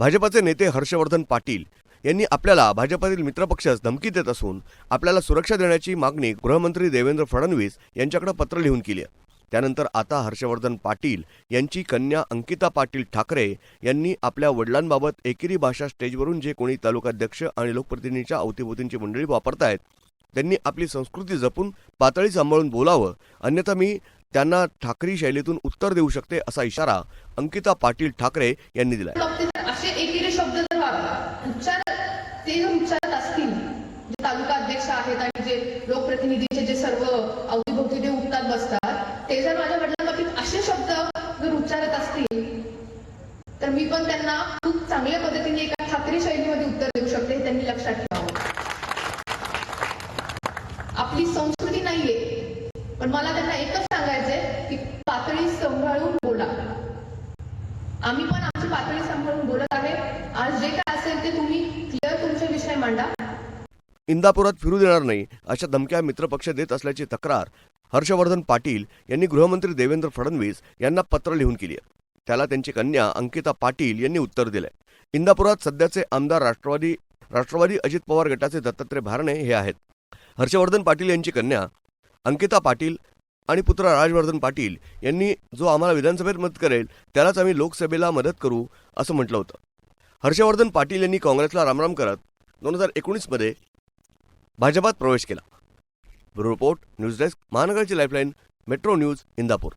भाजपाचे नेते हर्षवर्धन पाटील यांनी आपल्याला भाजपातील मित्रपक्षास धमकी देत असून आपल्याला सुरक्षा देण्याची मागणी गृहमंत्री देवेंद्र फडणवीस यांच्याकडे पत्र लिहून केली आहे. त्यानंतर आता हर्षवर्धन पाटील यांची कन्या अंकिता पाटील ठाकरे यांनी आपल्या वडिलांबाबत एकेरी भाषा स्टेजवरून जे कोणी तालुकाध्यक्ष आणि लोकप्रतिनिधीच्या अवतीभोवतींची मंडळी वापरतायत त्यांनी आपली संस्कृती जपून पातळी सांभाळून बोलावं. अन्यथा मी त्यांना ठाकरी शैलीतून उत्तर देऊ शकते असा इशारा अंकिता पाटील ठाकरे यांनी दिला असे एकेरी शब्द जर उच्चार ते जर उच्चारत असतील जे तालुका अध्यक्ष आहेत आणि जे लोकप्रतिनिधीचे जे सर्व अवतीभोवती ते उठतात बसतात ते जर माझ्या वडिलांबाबतीत असे शब्द जर उच्चारत असतील तर मी पण त्यांना खूप चांगल्या पद्धतीने एका ठाकरे शैलीमध्ये उत्तर देऊ शकते हे त्यांनी लक्षात ठेवावं. आपली संस्कृती नाहीये पण मला त्यांना एकच सांगायचंय की पातळी सांभाळून बोला आम्ही पण आमची पातळी सांभाळून बोलत आहे. आज जे काय असेल ते तुम्ही क्लिअर तुमचे विषय मांडा. इंदापुरात फिरू देणार नाही अशा धमक्या मित्रपक्ष देत असल्याची तक्रार हर्षवर्धन पाटील यांनी गृहमंत्री देवेंद्र फडणवीस यांना पत्र लिहून केली आहे. त्याला त्यांची कन्या अंकिता पाटील यांनी उत्तर दिलंय. इंदापुरात सध्याचे आमदार राष्ट्रवादी राष्ट्रवादी अजित पवार गटाचे दत्तात्रय भारणे हे आहेत. हर्षवर्धन पाटील यांची कन्या अंकिता पाटील आणि पुत्र राजवर्धन पाटील यांनी जो आम्हाला विधानसभेत मदत करेल त्यालाच आम्ही लोकसभेला मदत करू असं म्हटलं होतं. हर्षवर्धन पाटील यांनी काँग्रेसला रामराम करत दोन हजार एकोणीसमध्ये भाजपात प्रवेश केला. ब्युरो रिपोर्ट न्यूज डेस्क महानगरची लाईफलाईन मेट्रो न्यूज इंदापूर.